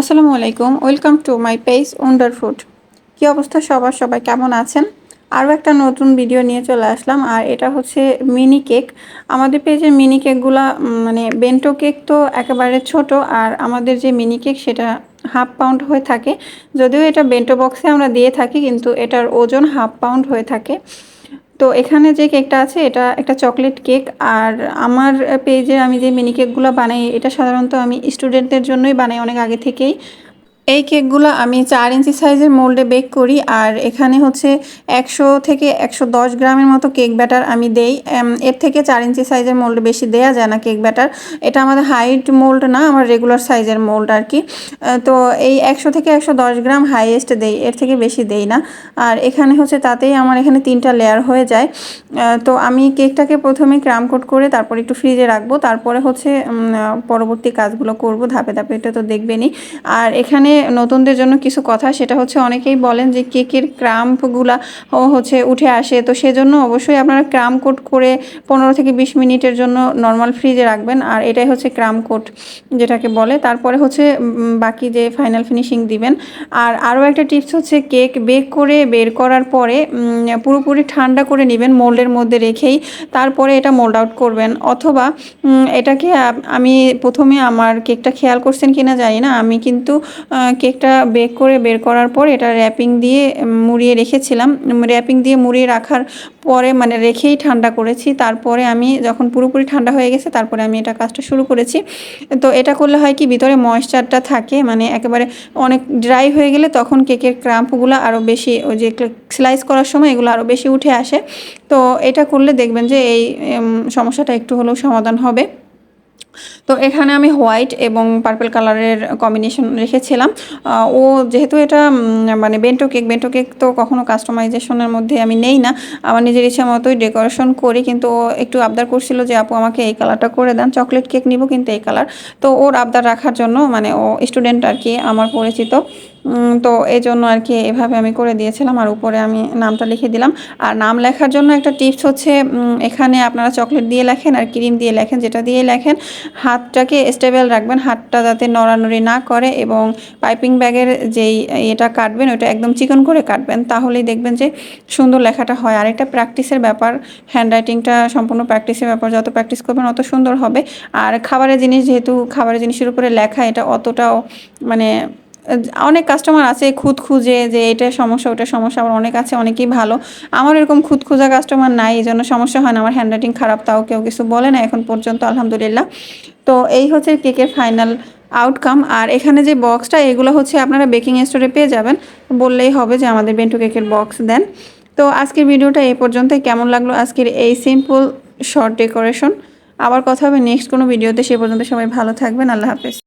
আসসালামু আলাইকুম, welcome to my page wonder food. কী অবস্থা সবার? সবাই কেমন আছেন? আরও একটা নতুন ভিডিও নিয়ে চলে আসলাম, আর এটা হচ্ছে মিনি কেক। আমাদের পেজের মিনি কেকগুলা মানে বেন্টো কেক তো একেবারে ছোট, আর আমাদের যে মিনি কেক সেটা হাফ পাউন্ড হয়ে থাকে। যদিও এটা বেন্টো বক্সে আমরা দিয়ে থাকি, কিন্তু এটার ওজন হাফ পাউন্ড হয়ে থাকে। তো এখানে যে কেকটা আছে, এটা একটা চকলেট কেক। আর আমার পেজে আমি যে মিনি কেকগুলো বানাই, এটা সাধারণত আমি স্টুডেন্টদের জন্যই বানাই অনেক আগে থেকেই। এই কেকগুলো আমি চার ইঞ্চি সাইজের মোল্ডে বেক করি আর এখানে হচ্ছে একশো থেকে একশো দশ গ্রামের মতো কেক ব্যাটার আমি দেই। এর থেকে চার ইঞ্চি সাইজের মোল্ডে বেশি দেয়া যায় না কেক ব্যাটার। এটা আমাদের হাইট মোল্ড না, আমার রেগুলার সাইজের মোল্ড আর কি। তো এই একশো থেকে একশো দশ গ্রাম হাইয়েস্ট দেই, এর থেকে বেশি দেই না। আর এখানে হচ্ছে তাতেই আমার এখানে তিনটা লেয়ার হয়ে যায়। তো আমি কেকটাকে প্রথমে ক্রাম কোট করে তারপর একটু ফ্রিজে রাখব, তারপরে হচ্ছে পরবর্তী কাজগুলো করব ধাপে ধাপে, এটা তো দেখবেনই। আর এখানে নতুনদের জন্য কিছু কথা, সেটা হচ্ছে অনেকেই বলেন যে কেকের ক্রাম্পগুলা হচ্ছে উঠে আসে। তো সেজন্য অবশ্যই আপনারা ক্রাম কোট করে পনেরো থেকে বিশ মিনিটের জন্য নর্মাল ফ্রিজে রাখবেন। আর এটাই হচ্ছে ক্রাম কোট যেটাকে বলে। তারপরে হচ্ছে বাকি যে ফাইনাল ফিনিশিং দিবেন। আর আরও একটা টিপস হচ্ছে কেক বেক করে বের করার পরে পুরোপুরি ঠান্ডা করে নেবেন মোল্ডের মধ্যে রেখেই। তারপরে এটা মোল্ড আউট করবেন। অথবা এটাকে আমি প্রথমে আমার কেকটা খেয়াল করছেন কিনা জানি না। আমি কিন্তু কেকটা বেক করে বের করার পর এটা র্যাপিং দিয়ে মুড়িয়ে রেখেছিলাম। র্যাপিং দিয়ে মুড়িয়ে রাখার পরে মানে রেখেই ঠান্ডা করেছি। তারপরে আমি যখন পুরোপুরি ঠান্ডা হয়ে গেছে, তারপরে আমি এটা কাজটা শুরু করেছি। তো এটা করলে হয় কি, ভিতরে ময়েশ্চারটা থাকে মানে একেবারে অনেক ড্রাই হয়ে গেলে তখন কেকের ক্রাম্পগুলো আরও বেশি, ওই যে স্লাইস করার সময় এগুলো আরও বেশি উঠে আসে। তো এটা করলে দেখবেন যে এই সমস্যাটা একটু হলেও সমাধান হবে। তো এখানে আমি হোয়াইট এবং পার্পল কালারের কম্বিনেশন রেখেছিলাম। ও যেহেতু এটা মানে বেন্টো কেক বেন্টো কেক তো কখনো কাস্টমাইজেশনের মধ্যে আমি নেই না। আমার নিজের ইচ্ছা মতোই ডেকোরেশন করি, কিন্তু ও একটু আবদার করছিল যে, আপু, আমাকে এই কালারটা করে দেন। চকলেট কেক নিব কিন্তু এই কালার। তো ওর আবদার রাখার জন্য মানে ও স্টুডেন্ট আর কি, আমার পরিচিত। তো এই জন্য আর কি এভাবে আমি করে দিয়েছিলাম আর উপরে আমি নামটা লিখে দিলাম। আর নাম লেখার জন্য একটা টিপস হচ্ছে এখানে আপনারা চকলেট দিয়ে লেখেন আর ক্রিম দিয়ে লেখেন, যেটা দিয়ে লেখেন, হাতটাকে স্টেবল রাখবেন, হাতটা যাতে নড়ানড়ি না করে এবং পাইপিং ব্যাগের যেই এটা কাটবেন ওটা একদম চিকন করে কাটবেন, তাহলেই দেখবেন যে সুন্দর লেখাটা হয়। আর এটা প্র্যাকটিসের ব্যাপার হ্যান্ড রাইটিংটা সম্পূর্ণ প্র্যাকটিসের ব্যাপার, যত প্র্যাকটিস করবেন অত সুন্দর হবে। আর খাবারের জিনিস, যেহেতু খাবারের জিনিসের উপরে লেখা, এটা অতটাও মানে অনেক কাস্টমার আছে খুদ খুঁজে যে এটা সমস্যা, ওটা সমস্যা, আবার অনেক আছে, অনেকেই ভালো। আমার এরকম খুদ খুঁজা কাস্টমার নাই, এই জন্য সমস্যা হয় না। আমার হ্যান্ডরাইটিং খারাপ, তাও কেউ কিছু বলে না। এখন পর্যন্ত আলহামদুলিল্লাহ। তো এই হচ্ছে কেকের ফাইনাল আউটকাম আর এখানে যে বক্সটা এগুলো হচ্ছে আপনারা বেকিং স্টোরে পেয়ে যাবেন। বললেই হবে যে আমাদের বেন্টু কেকের বক্স দেন। তো আজকের ভিডিওটা এই পর্যন্তই। কেমন লাগল আজকের এই সিম্পল শর্ট ডেকোরেশন আবার কথা হবে নেক্সট কোনো ভিডিওতে সে পর্যন্ত সবাই ভালো থাকবেন। আল্লাহ হাফেজ।